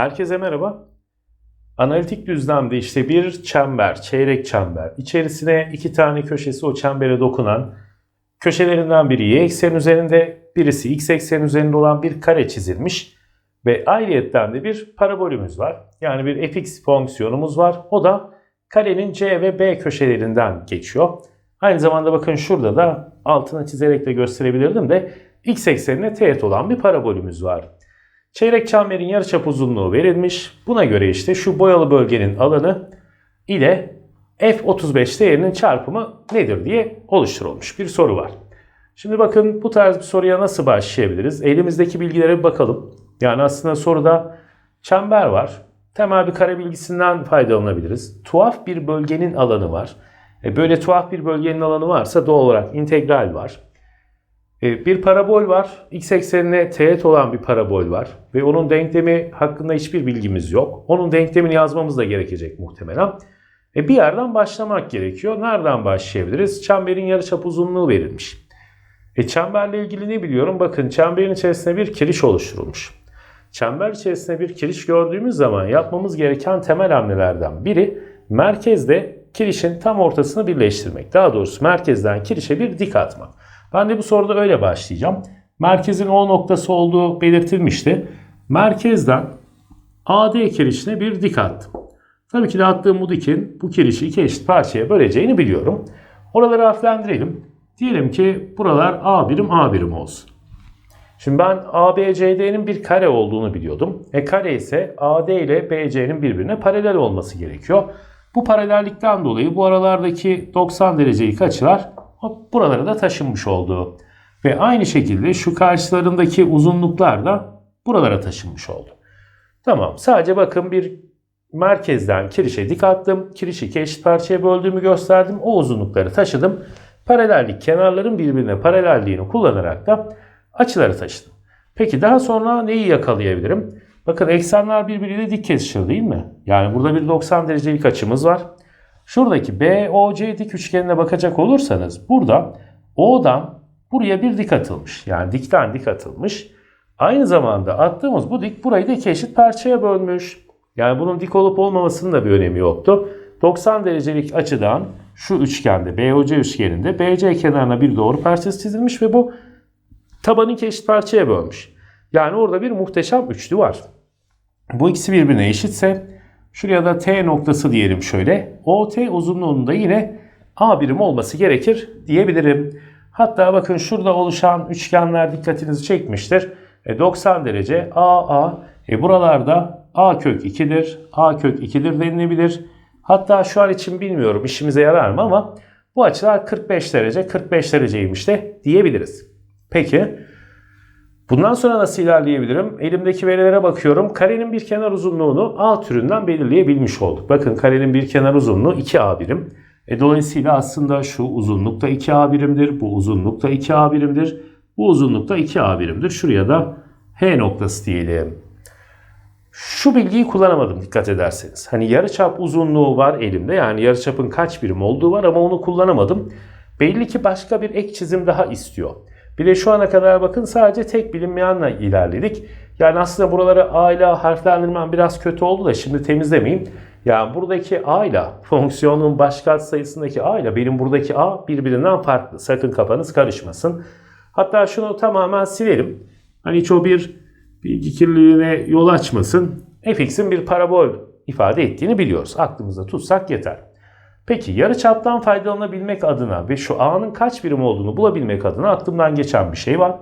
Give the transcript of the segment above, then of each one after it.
Herkese merhaba. Analitik düzlemde işte bir çember, çeyrek çember, içerisine iki tane köşesi o çembere dokunan, köşelerinden biri y eksen üzerinde, birisi x eksen üzerinde olan bir kare çizilmiş ve ayrıyetten de bir parabolümüz var. Yani bir fx fonksiyonumuz var. O da karenin c ve b köşelerinden geçiyor. Aynı zamanda bakın şurada da altını çizerek de gösterebilirdim de x eksenine teğet olan bir parabolümüz var. Çeyrek çemberin yarıçap uzunluğu verilmiş. Buna göre işte şu boyalı bölgenin alanı ile f35 değerinin çarpımı nedir diye oluşturulmuş bir soru var. Şimdi bakın bu tarz bir soruya nasıl başlayabiliriz? Elimizdeki bilgilere bir bakalım. Yani aslında soruda çember var. Temel bir kare bilgisinden faydalanabiliriz. Tuhaf bir bölgenin alanı var. E böyle tuhaf bir bölgenin alanı varsa doğal olarak integral var. E, bir parabol var. X eksenine teğet olan bir parabol var. Ve onun denklemi hakkında hiçbir bilgimiz yok. Onun denklemini yazmamız da gerekecek muhtemelen. E bir yerden başlamak gerekiyor. Nereden başlayabiliriz? Çemberin yarıçap uzunluğu verilmiş. E çemberle ilgili ne biliyorum? Bakın çemberin içerisinde bir kiriş oluşturulmuş. Çember içerisinde bir kiriş gördüğümüz zaman yapmamız gereken temel hamlelerden biri merkezde kirişin tam ortasını birleştirmek. Daha doğrusu merkezden kirişe bir dik atmak. Ben de bu soruda öyle başlayacağım. Merkezin O noktası olduğu belirtilmişti. Merkezden AD kirişine bir dik attım. Tabii ki de attığım bu dikin bu kirişi iki eşit parçaya böleceğini biliyorum. Oraları harflendirelim. Diyelim ki buralar A birim A birim olsun. Şimdi ben ABCD'nin bir kare olduğunu biliyordum. E kare ise AD ile BC'nin birbirine paralel olması gerekiyor. Bu paralellikten dolayı bu aralardaki 90 derecelik açılar buralara da taşınmış oldu. Ve aynı şekilde şu karşılarındaki uzunluklar da buralara taşınmış oldu. Tamam sadece bakın bir merkezden kirişe dik attım. Kirişi iki eşit parçaya böldüğümü gösterdim. O uzunlukları taşıdım. Paralellik kenarların birbirine paralelliğini kullanarak da açıları taşıdım. Peki daha sonra neyi yakalayabilirim? Bakın eksenler birbiriyle dik kesişiyor değil mi? Yani burada bir 90 derecelik açımız var. Şuradaki BOC dik üçgenine bakacak olursanız burada O'dan buraya bir dik atılmış. Yani dikten dik atılmış. Aynı zamanda attığımız bu dik burayı da iki eşit parçaya bölmüş. Yani bunun dik olup olmamasının da bir önemi yoktu. 90 derecelik açıdan şu üçgende BOC üçgeninde BC kenarına bir doğru parçası çizilmiş ve bu tabanı iki eşit parçaya bölmüş. Yani orada bir muhteşem üçlü var. Bu ikisi birbirine eşitse şuraya da T noktası diyelim şöyle. OT uzunluğunun da yine A birim olması gerekir diyebilirim. Hatta bakın şurada oluşan üçgenler dikkatinizi çekmiştir. E 90 derece AA. E buralarda A kök 2'dir. A kök 2'dir denilebilir. Hatta şu an için bilmiyorum işimize yarar mı ama bu açılar 45 derece 45 dereceymiş de diyebiliriz. Peki bundan sonra nasıl ilerleyebilirim? Elimdeki verilere bakıyorum. Karenin bir kenar uzunluğunu A türünden belirleyebilmiş olduk. Bakın karenin bir kenar uzunluğu 2A birim. E, dolayısıyla aslında şu uzunlukta 2A birimdir. Bu uzunlukta 2A birimdir. Bu uzunlukta 2A birimdir. Şuraya da H noktası diyelim. Şu bilgiyi kullanamadım dikkat ederseniz. Hani yarıçap uzunluğu var elimde. Yani yarıçapın kaç birim olduğu var ama onu kullanamadım. Belli ki başka bir ek çizim daha istiyor. Bir de şu ana kadar bakın sadece tek bilinmeyenle ilerledik. Yani aslında buraları A ile harflendirmem biraz kötü oldu da şimdi temizlemeyeyim. Yani buradaki A ile fonksiyonun baş sayısındaki A ile benim buradaki A birbirinden farklı. Sakın kafanız karışmasın. Hatta şunu tamamen silelim. Hani hiç o bir bilgi kirliliğine yol açmasın. fx'in bir parabol ifade ettiğini biliyoruz. Aklımızda tutsak yeter. Peki yarıçaptan faydalanabilmek adına ve şu a'nın kaç birim olduğunu bulabilmek adına aklımdan geçen bir şey var.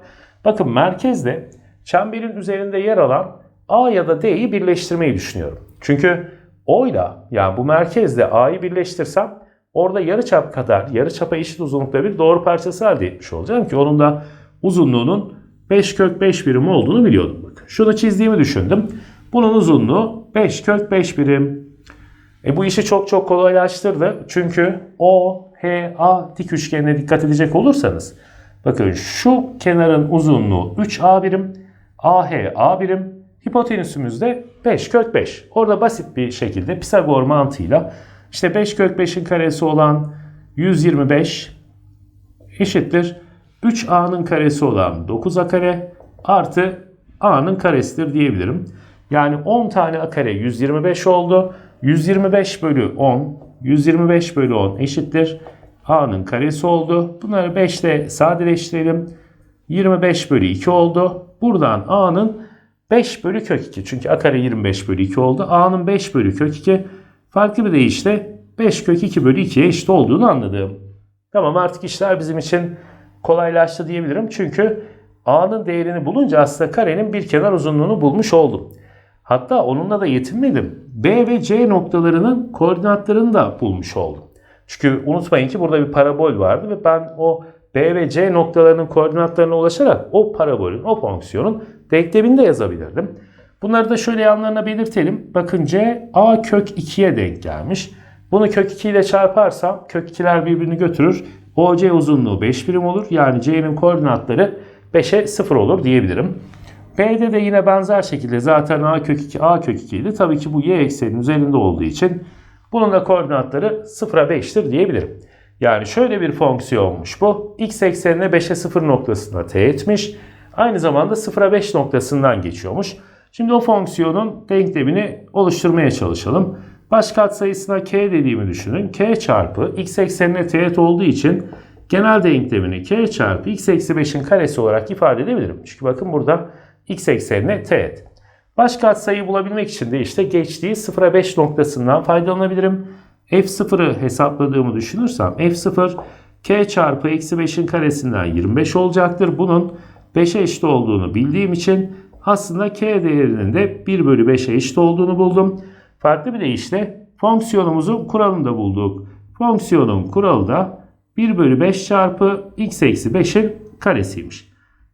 Bakın merkezde çemberin üzerinde yer alan a ya da d'yi birleştirmeyi düşünüyorum. Çünkü o ile yani bu merkezle a'yı birleştirsem orada yarıçap kadar yarıçapa eşit uzunlukta bir doğru parçası elde etmiş olacağım ki onun da uzunluğunun 5 kök 5 birim olduğunu biliyordum. Bakın şunu çizdiğimi düşündüm. Bunun uzunluğu 5 kök 5 birim. E bu işi çok çok kolaylaştırdı. Çünkü O, H, A dik üçgenine dikkat edecek olursanız bakın şu kenarın uzunluğu 3A birim, AH A birim, hipotenüsümüz de 5 kök 5. Orada basit bir şekilde Pisagor mantığıyla işte 5 kök 5'in karesi olan 125 eşittir 3a'nın karesi olan 9a kare artı a'nın karesidir diyebilirim. Yani 10 tane a kare 125 oldu. 125 bölü 10, 125 bölü 10 eşittir. a'nın karesi oldu. Bunları 5 ile sadeleştirelim. 25 bölü 2 oldu. Buradan a'nın 5 bölü kök 2. Çünkü a kare 25 bölü 2 oldu. a'nın 5 bölü kök 2 farklı bir deyişle 5 kök 2 bölü 2'ye eşit olduğunu anladım. Tamam artık işler bizim için kolaylaştı diyebilirim. Çünkü a'nın değerini bulunca aslında karenin bir kenar uzunluğunu bulmuş oldum. Hatta onunla da yetinmedim. B ve C noktalarının koordinatlarını da bulmuş oldum. Çünkü unutmayın ki burada bir parabol vardı ve ben o B ve C noktalarının koordinatlarına ulaşarak o parabolün, o fonksiyonun denklemini de yazabilirdim. Bunları da şöyle yanlarına belirtelim. Bakın C A kök 2'ye denk gelmiş. Bunu kök 2 ile çarparsam kök 2'ler birbirini götürür. OC uzunluğu 5 birim olur. Yani C'nin koordinatları 5'e 0 olur diyebilirim. B'de de yine benzer şekilde zaten A kök 2 A kök 2 idi. Tabii ki bu y eksenin üzerinde olduğu için bunun da koordinatları 0'a 5'tir diyebilirim. Yani şöyle bir fonksiyonmuş bu. X eksenine 5'e 0 noktasına teğetmiş. Aynı zamanda 0'a 5 noktasından geçiyormuş. Şimdi o fonksiyonun denklemini oluşturmaya çalışalım. Baş katsayısına k dediğimi düşünün. k çarpı x eksenine teğet olduğu için genel denklemini k çarpı x eksi 5'in karesi olarak ifade edebilirim. Çünkü bakın burada x eksenine teğet. Baş katsayıyı bulabilmek için de işte geçtiği 0'a 5 noktasından faydalanabilirim. f0'ı hesapladığımı düşünürsem f0 k çarpı eksi 5'in karesinden 25 olacaktır. Bunun 5'e eşit olduğunu bildiğim için aslında k değerinin de 1 bölü 5'e eşit olduğunu buldum. Farklı bir deyişle fonksiyonumuzun kuralını da bulduk. Fonksiyonun kuralı da 1 bölü 5 çarpı x eksi 5'in karesiymiş.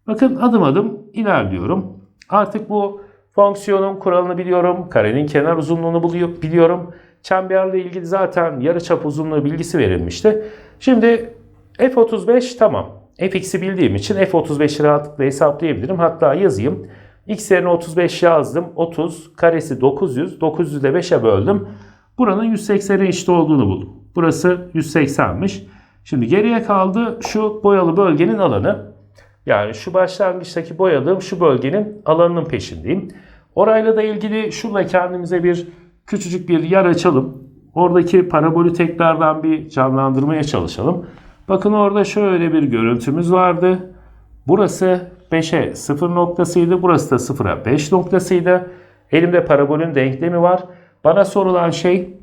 Bakın adım adım ilerliyorum. Artık bu fonksiyonun kuralını biliyorum. Karenin kenar uzunluğunu buluyor, biliyorum. Çemberle ilgili zaten yarıçap uzunluğu bilgisi verilmişti. Şimdi f35 tamam. fx'i bildiğim için f35'i rahatlıkla hesaplayabilirim. Hatta yazayım. x yerine 35 yazdım. 30 karesi 900. 900'ü de 5'e böldüm. Buranın 180'e eşit olduğunu buldum. Burası 180'miş. Şimdi geriye kaldı şu boyalı bölgenin alanı. Yani şu başlangıçtaki boyadığım şu bölgenin alanının peşindeyim. Orayla da ilgili şurada kendimize bir küçücük bir yer açalım. Oradaki parabolü tekrardan bir canlandırmaya çalışalım. Bakın orada şöyle bir görüntümüz vardı. Burası 5'e 0 noktasıydı. Burası da 0'a 5 noktasıydı. Elimde parabolün denklemi var. Bana sorulan şey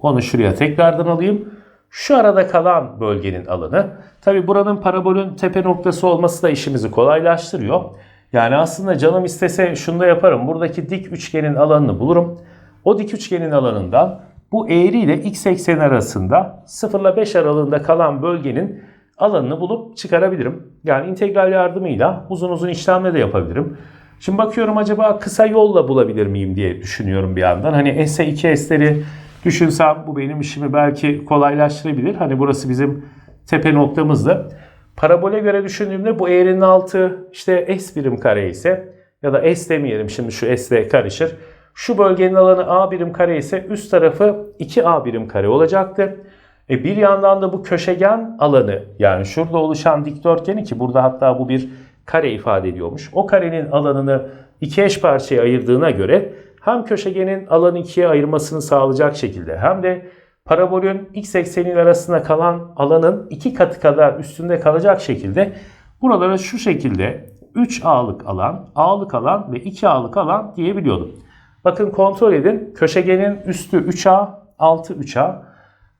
onu şuraya tekrardan alayım. Şu arada kalan bölgenin alanı. Tabi buranın parabolün tepe noktası olması da işimizi kolaylaştırıyor. Yani aslında canım istese şunu da yaparım. Buradaki dik üçgenin alanını bulurum. O dik üçgenin alanından bu eğri ile x eksen arasında 0 ile 5 aralığında kalan bölgenin alanını bulup çıkarabilirim. Yani integral yardımıyla uzun uzun işlemle de yapabilirim. Şimdi bakıyorum acaba kısa yolla bulabilir miyim diye düşünüyorum bir yandan. Hani S'e 2 S'leri düşünsem bu benim işimi belki kolaylaştırabilir. Hani burası bizim tepe noktamızdı. Parabole göre düşündüğümde bu eğrinin altı işte S birim kare ise ya da S demeyelim şimdi şu S ile karışır. Şu bölgenin alanı A birim kare ise üst tarafı 2A birim kare olacaktı. E bir yandan da bu köşegen alanı yani şurada oluşan dikdörtgeni ki burada hatta bu bir kare ifade ediyormuş. O karenin alanını iki eş parçaya ayırdığına göre hem köşegenin alanı ikiye ayırmasını sağlayacak şekilde hem de parabolün x ekseni arasında kalan alanın iki katı kadar üstünde kalacak şekilde buralara şu şekilde 3A'lık alan, A'lık alan ve 2A'lık alan diyebiliyordum. Bakın kontrol edin. Köşegenin üstü 3A, altı 3A.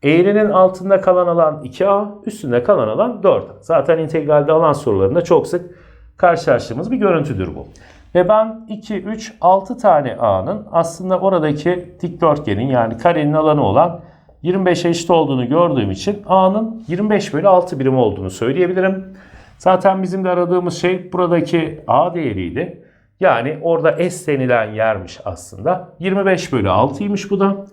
Eğrinin altında kalan alan 2A, üstünde kalan alan 4A. Zaten integralde alan sorularında çok sık karşılaştığımız bir görüntüdür bu. Ve ben 2, 3, 6 tane A'nın aslında oradaki dikdörtgenin yani karenin alanı olan 25'e eşit olduğunu gördüğüm için A'nın 25 bölü 6 birim olduğunu söyleyebilirim. Zaten bizim de aradığımız şey buradaki A değeriydi. Yani orada S denilen yermiş aslında. 25 bölü 6'ymış bu da.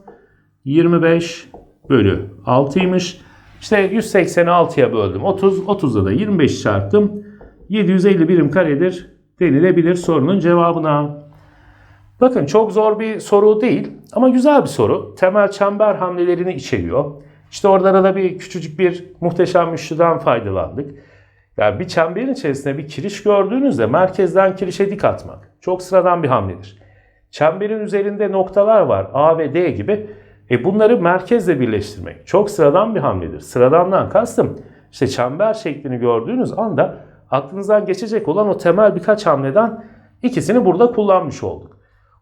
25 bölü 6'ymış. İşte 186'ya böldüm 30. 30'da da 25 çarptım. 750 birim karedir denilebilir sorunun cevabına. Bakın çok zor bir soru değil ama güzel bir soru. Temel çember hamlelerini içeriyor. İşte orada da bir küçücük bir muhteşem üçlüden faydalandık. Yani bir çemberin içerisinde bir kiriş gördüğünüzde merkezden kirişe dik atmak çok sıradan bir hamledir. Çemberin üzerinde noktalar var A ve D gibi. E bunları merkezle birleştirmek çok sıradan bir hamledir. Sıradandan kastım işte çember şeklini gördüğünüz anda aklınızdan geçecek olan o temel birkaç hamleden ikisini burada kullanmış olduk.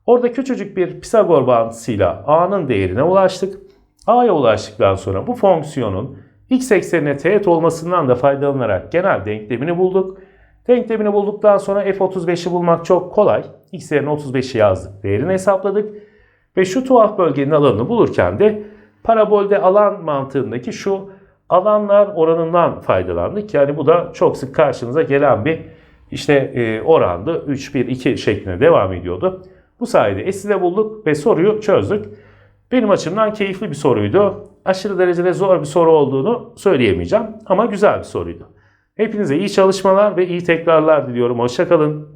Orada küçücük bir Pisagor bağıntısıyla A'nın değerine ulaştık. A'ya ulaştıktan sonra bu fonksiyonun x eksenine teğet olmasından da faydalanarak genel denklemini bulduk. Denklemini bulduktan sonra f35'i bulmak çok kolay. x yerine 35'i yazdık. Değerini hesapladık. Ve şu tuhaf bölgenin alanını bulurken de parabolde alan mantığındaki şu alanlar oranından faydalandık. Yani bu da çok sık karşınıza gelen bir işte e, orandı. 3, 1, 2 şeklinde devam ediyordu. Bu sayede S'i de bulduk ve soruyu çözdük. Benim açımdan keyifli bir soruydu. Aşırı derecede zor bir soru olduğunu söyleyemeyeceğim ama güzel bir soruydu. Hepinize iyi çalışmalar ve iyi tekrarlar diliyorum. Hoşçakalın.